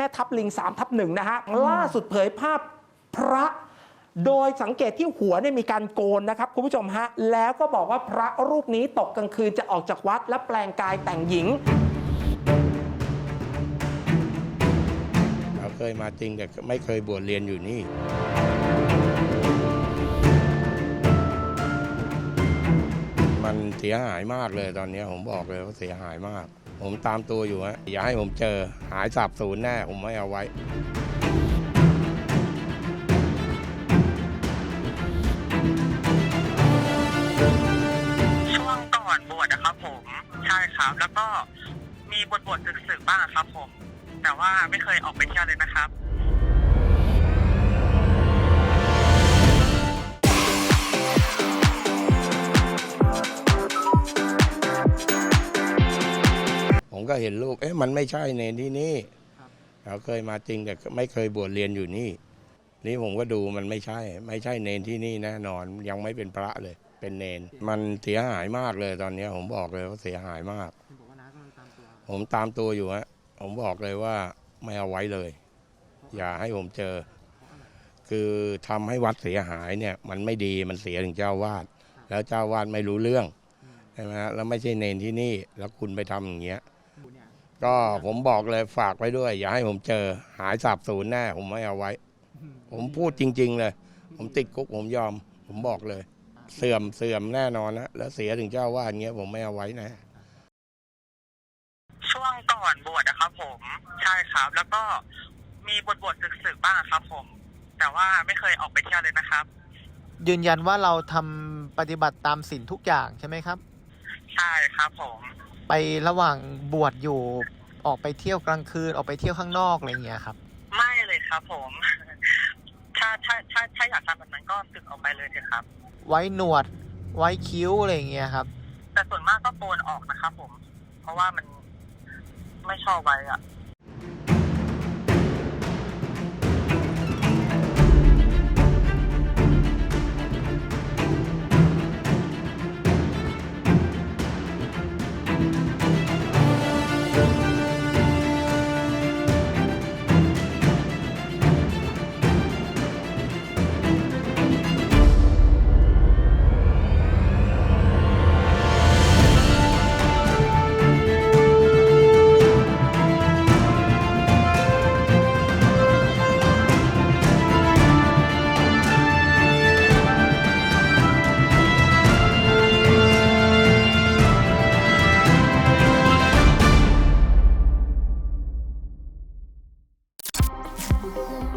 แม่ทับลิง3ทับหนึ่งนะฮะล่าสุดเผยภาพพระโดยสังเกตที่หัวเนี่ยมีการโกนนะครับคุณผู้ชมฮะ แล้วก็บอกว่าพระรูปนี้ตกกลางคืนจะออกจากวัดและแปลงกายแต่งหญิงเขาเคยมาจริงแต่ไม่เคยบวชเรียนอยู่นี่ มันเสียหายมากเลยตอนนี้ผมบอกเลยว่าเสียหายมาก ผมตามตัวอยู่ฮะอย่าให้ผมเจอหายสาบสูญแน่ผมไม่เอาไว้ช่วงก่อนบวชนะครับผมใช่ครับแล้วก็มีบวชบวชศึกศึกบ้างครับผม แต่ว่าไม่เคยออกไปเที่ยวเลยนะครับ ก็เห็นรูป เอ๊ะมันไม่ใช่เนนที่นี่เขาเคยมาจริงแต่ไม่เคยบวชเรียนอยู่นี่ นี่ผมก็ดูมันไม่ใช่ ไม่ใช่เนนที่นี่แน่นอนยังไม่เป็นพระเลย เป็นเนน มันเสียหายมากเลยตอนนี้ผมบอกเลยว่าเสียหายมาก ผมตามตัวอยู่ฮะผมบอกเลยว่าไม่เอาไว้เลย อย่าให้ผมเจอ คือทำให้วัดเสียหายเนี่ย มันไม่ดีมันเสียถึงเจ้าวาดแล้วเจ้าวาดไม่รู้เรื่องใช่ไหมฮะแล้วไม่ใช่เนนที่นี่ แล้วคุณไปทำอย่างเงี้ย ก็ผมบอกเลยฝากไว้ด้วย อย่าให้ผมเจอหายสาบสูญแน่ผมไม่เอาไว้ ผมพูดจริง ๆ เลย ผมติดคุกผมยอม ผมบอกเลย เสื่อมเสื่อมแน่นอนนะแล้วเสียถึงเจ้าวาดอย่างเงี้ยผมไม่เอาไว้นะ ช่วงก่อนบวชนะครับผมใช่ครับ แล้วก็มีบวชบวชศึกศึกบ้างครับผม แต่ว่าไม่เคยออกไปเที่ยวเลยนะครับ ยืนยันว่าเราทำปฏิบัติตามศีลทุกอย่างใช่ไหมครับ ใช่ครับผม ไประหว่างบวชอยู่ออกไปเที่ยวกลางคืนออกไปเที่ยวข้างนอกอะไรอย่างเงี้ยครับ ไม่เลยครับผม ถ้าถ้าถ้าถ้าอยากทำแบบนั้นก็สึกออกไปเลยเถอะครับ ไว้หนวดไว้คิ้วอะไรอย่างเงี้ยครับ แต่ส่วนมากก็โกนออกนะครับผม เพราะว่ามันไม่ชอบไว้อะ 嗯